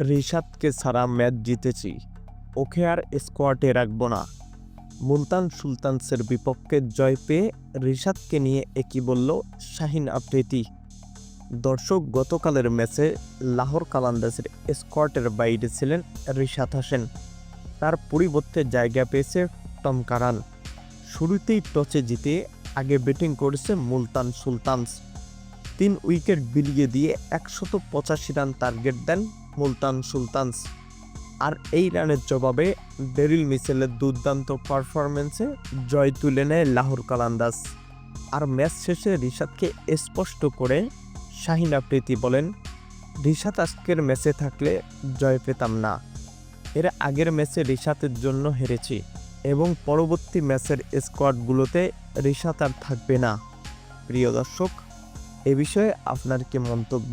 রিশাদকে ছাড়া ম্যাচ জিতেছি। ওকে আর স্কোয়াডে রাখব না। মুলতান সুলতানসের বিপক্ষে জয় পেয়ে রিশাদকে নিয়ে একই বলল শাহিন আফ্রিদি। দর্শক, গতকালের ম্যাচে লাহোর কালান্দাসের স্কোয়াডের বাইরে ছিলেন রিশাদ হাসেন। তার পরিবর্তে জায়গা পেয়েছে টম কারান। শুরুতেই টচে জিতে আগে ব্যাটিং করেছে মুলতান সুলতানস। তিন উইকেট বিলিয়ে দিয়ে একশত পঁচাশি রান টার্গেট দেন মুলতান সুলতানস আর এই রানের জবাবে ডেরিল মিসেলের দুর্দান্ত পারফরমেন্সে জয় তুলে নেয় লাহোর কালান্দাস আর ম্যাচ শেষে রিশাদকে স্পষ্ট করে শাহিন আফ্রিদি বলেন, রিশাদ আজকের ম্যাচে থাকলে জয় পেতাম না। এর আগের ম্যাচে রিশাতের জন্য হেরেছি এবং পরবর্তী ম্যাচের স্কোয়াডগুলোতে রিশাদ আর থাকবে না। প্রিয় দর্শক, এ বিষয়ে আপনার কি মন্তব্য?